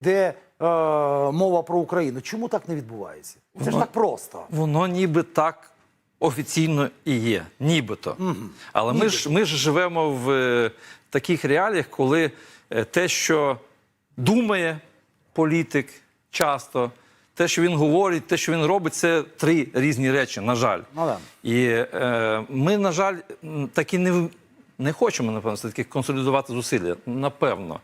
де е, мова про Україну. Чому так не відбувається? Це ж так просто. Воно ніби так офіційно і є, нібито. Але ми ж, ми ж живемо в е, таких реаліях, коли е, те, що думає політик часто, те, що він говорить, те, що він робить, це три різні речі, на жаль. Ну, да. І е, ми, на жаль, м, так і не, не хочемо, напевно, все-таки консолідувати зусилля. Напевно.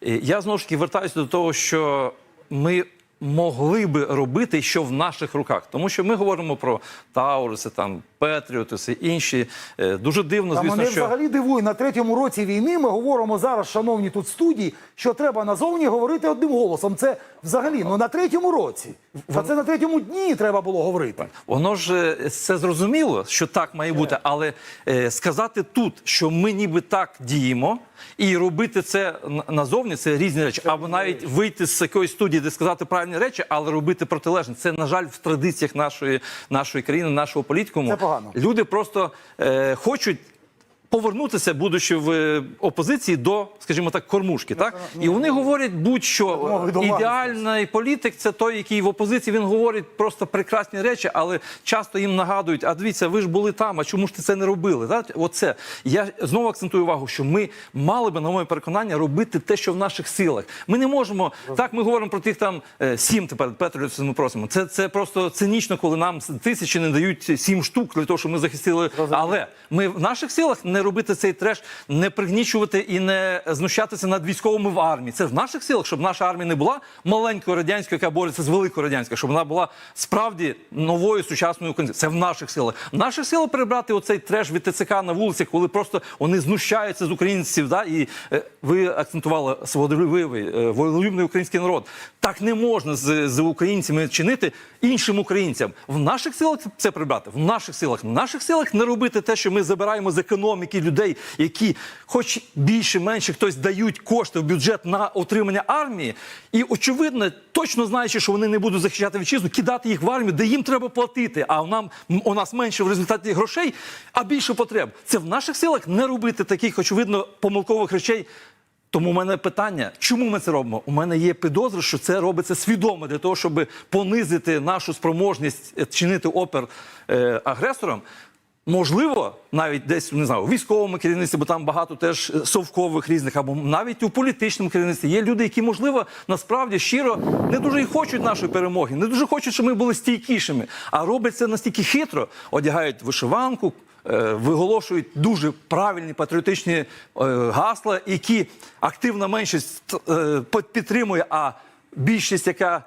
І я знову ж таки вертаюся до того, що ми могли би робити, що в наших руках. Тому що ми говоримо про Тауруси, там, Петріотуси, інші. Е, дуже дивно, звісно, мене що. взагалі дивує на третьому році війни. Ми говоримо зараз, шановні тут студії, що треба назовні говорити одним голосом. Це взагалі ну на третьому році. Та це на третьому дні треба було говорити. Воно ж е, це зрозуміло, що так має бути, але е, сказати тут, що ми ніби так діємо, і робити це назовні, це різні речі. Або навіть вийти з якоїсь студії, де сказати правильні речі, але робити протилежне. Це, на жаль, в традиціях нашої, нашої країни, нашого політикуму. Це погано. Люди просто е, хочуть. Повернутися, будучи в е, опозиції до, скажімо так, кормушки, так і вони говорять будь-що ідеальний політик це той, який в опозиції він говорить просто прекрасні речі, але часто їм нагадують: а дивіться, ви ж були там, а чому ж ти це не робили? Так? Оце я знову акцентую увагу, що ми мали би, на моє переконання, робити те, що в наших силах. Ми не можемо так. Ми говоримо про тих там е, сім тепер Петрівців Ми просимо. Це це просто цинічно, коли нам тисячі не дають сім штук для того, щоб ми захистили. Але ми в наших силах не робити цей треш, не пригнічувати і не знущатися над військовими в армії. Це в наших силах, щоб наша армія не була маленькою радянською, яка бореться з великою радянською, щоб вона була справді новою сучасною. Це в наших силах. В наших силах перебрати оцей треш від ТЦК на вулицях, коли просто вони знущаються з українців. Да? І е, ви акцентували свободолюбивий, е, волелюбний український народ. Так не можна з, з українцями чинити іншим українцям. В наших силах це прибрати. В наших силах, в наших силах не робити те, що ми забираємо з економіки людей, які, хоч більше менше хтось дають кошти в бюджет на отримання армії, і очевидно, точно знаючи, що вони не будуть захищати вітчизну, кидати їх в армію, де їм треба платити. А у нам у нас менше в результаті грошей, а більше потреб. Це в наших силах не робити таких, очевидно, помилкових речей. Тому у мене питання, чому ми це робимо? У мене є підозри, що це робиться свідомо для того, щоб понизити нашу спроможність е, чинити опір е, агресорам. Можливо, навіть десь не знаю, у військовому керівництві, бо там багато теж е, совкових різних, або навіть у політичному керівництві є люди, які, можливо, насправді щиро не дуже і хочуть нашої перемоги, не дуже хочуть, щоб ми були стійкішими, а роблять це настільки хитро, одягають вишиванку, е, виголошують дуже правильні патріотичні е, гасла, які активна меншість підтримує, а більшість, яка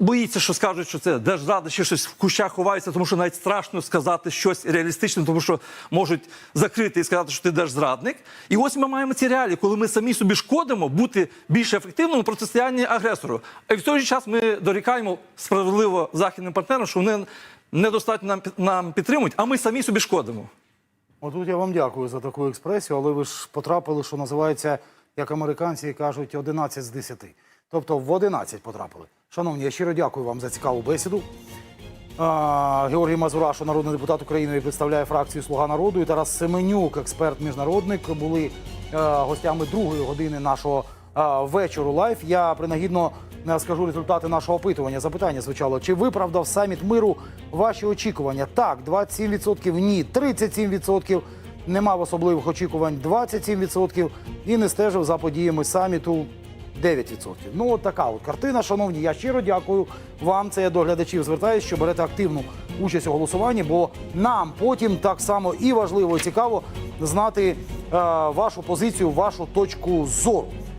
боїться, що скажуть, що це держзрада, ще щось в кущах ховається, тому що навіть страшно сказати щось реалістичне, тому що можуть закрити і сказати, що ти держзрадник. І ось ми маємо ці реалії, коли ми самі собі шкодимо бути більш ефективним у протистоянні агресору. А в той же час ми дорікаємо справедливо західним партнерам, що вони недостатньо нам, нам підтримують, а ми самі собі шкодимо. Отут я вам дякую за таку експресію, але ви ж потрапили, що називається, як американці кажуть, 11 з 10. Тобто в 11 потрапили. Шановні, я щиро дякую вам за цікаву бесіду. Георгій Мазурашу, народний депутат України, представляє фракцію Слуга народу. І Тарас Семенюк, експерт-міжнародник, були е, гостями другої години нашого е, вечору лайф. Я принагідно е, скажу результати нашого опитування. Запитання звучало: чи виправдав саміт миру ваші очікування? Так, 27%, ні, 37%. Не мав особливих очікувань 27% і не стежив за подіями саміту 9%. Ну, от така от картина, шановні. Я щиро дякую вам. Це я до глядачів звертаюся, що берете активну участь у голосуванні, бо нам потім так само і важливо, і цікаво знати е, вашу позицію, вашу точку зору.